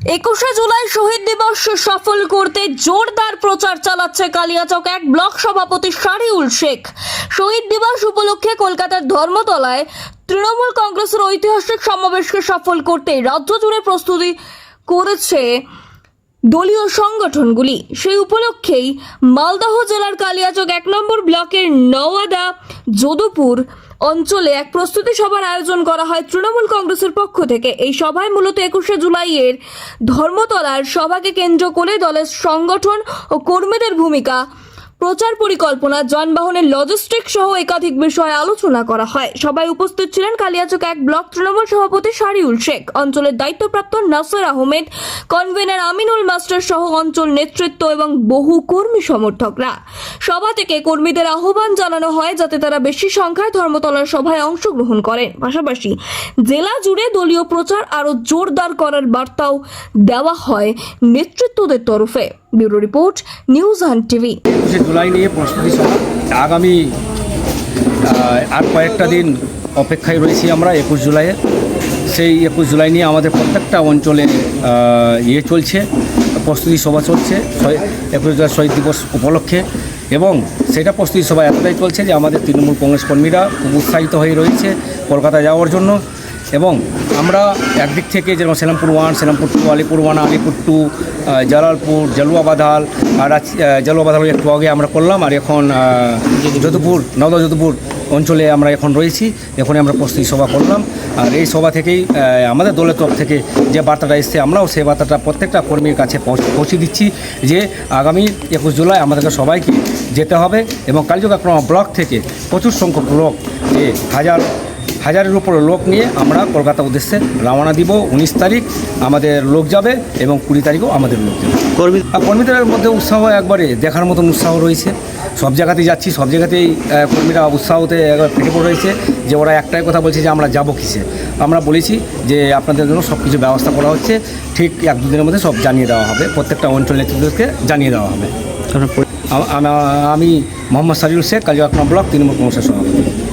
একুশে জুলাই শহীদ দিবস সফল করতে জোরদার প্রচার চালাচ্ছে কালিয়াচক এক ব্লক সভাপতি শারিউল শেখ। শহীদ দিবস উপলক্ষে কলকাতার ধর্মতলায় তৃণমূল কংগ্রেসের ঐতিহাসিক সমাবেশকে সফল করতে রাজ্য জুড়ে প্রস্তুতি করেছে দলীয় সংগঠনগুলি। সেই উপলক্ষেই মালদহ জেলার কালিয়াচক এক নম্বর ব্লকের নওয়াদা যদুপুর অঞ্চলে এক প্রস্তুতি সভার আয়োজন করা হয় তৃণমূল কংগ্রেসের পক্ষ থেকে। এই সভায় মূলত একুশে জুলাইয়ের ধর্মতলার সভাকে কেন্দ্র করে দলের সংগঠন ও কর্মীদের ভূমিকা প্রচার পরিকল্পনা, যানবাহনের লজিস্টিক সহ একাধিক বিষয়ে আলোচনা করা হয়। সবাই উপস্থিত ছিলেন কালিয়াচক এক ব্লক তৃণমূল সভাপতি শারিউল শেখ, অঞ্চলের দায়িত্বপ্রাপ্ত নাসির আহমেদ কনভেনার আমিনুল মাস্টার সহ অঞ্চল নেতৃত্ব এবং বহু কর্মী সমর্থকরা। সভা থেকে কর্মীদের আহ্বান জানানো হয় যাতে তারা বেশি সংখ্যায় ধর্মতলার সভায় অংশগ্রহণ করেন। পাশাপাশি জেলা জুড়ে দলীয় প্রচার আরও জোরদার করার বার্তাও দেওয়া হয় নেতৃত্বদের তরফে। Bureau report, news on TV. July নিয়ে প্রস্তুতি আগামী আর কয়েকটা দিন অপেক্ষায় রয়েছি আমরা একুশ জুলাইয়ে। সেই একুশ জুলাই নিয়ে আমাদের প্রত্যেকটা অঞ্চলে ইয়ে চলছে, প্রস্তুতি সভা চলছে একুশ জুলাই শহীদ দিবস উপলক্ষে। এবং সেটা প্রস্তুতি সভা এতটাই চলছে যে আমাদের তৃণমূল কংগ্রেস কর্মীরা উৎসাহিত হয়ে রয়েছে কলকাতা যাওয়ার জন্য। এবং আমরা একদিক থেকে যেমন Selampur one Selampur two Alipur one Alipur two Jalalpur Jalua Badhal আর আহ, একটু আগে আমরা করলাম আর এখন যদুপুর নওদা যদুপুর অঞ্চলে আমরা এখন রয়েছি এখন আমরা প্রস্তুতি সভা করলাম আর এই সভা থেকেই আমাদের দলের তরফ থেকে যে বার্তাটা এসছে আমরাও সেই বার্তাটা প্রত্যেকটা কর্মীর কাছে পৌঁছ- দিচ্ছি যে আগামী একুশ জুলাই আমাদেরকে সবাইকে যেতে হবে এবং কালীযোগাক্রমা ব্লক থেকে প্রচুর সংখ্যক লোক যে হাজার হাজারের উপর লোক নিয়ে আমরা কলকাতা উদ্দেশ্যে রওনা দিব উনিশ তারিখ আমাদের লোক যাবে এবং কুড়ি তারিখও আমাদের লোক যাবে। কর্মী কর্মীদের মধ্যে উৎসাহ একবারে দেখার মতন উৎসাহ রয়েছে। সব জায়গাতেই যাচ্ছি সব জায়গাতেই কর্মীরা উৎসাহতে একবার ফেটে পড়ে রয়েছে যে ওরা একটাই কথা বলছে যে আমরা যাব কিসে। আমরা বলেছি যে আপনাদের জন্য সব কিছু ব্যবস্থা করা হচ্ছে ঠিক এক দুদিনের মধ্যে সব জানিয়ে দেওয়া হবে প্রত্যেকটা অঞ্চল নেতৃত্বকে জানিয়ে দেওয়া হবে। আম- মোহাম্মদ সাজিউল শেখ কালিয়াকনা ব্লক তৃণমূল কংগ্রেসের সভাপতি।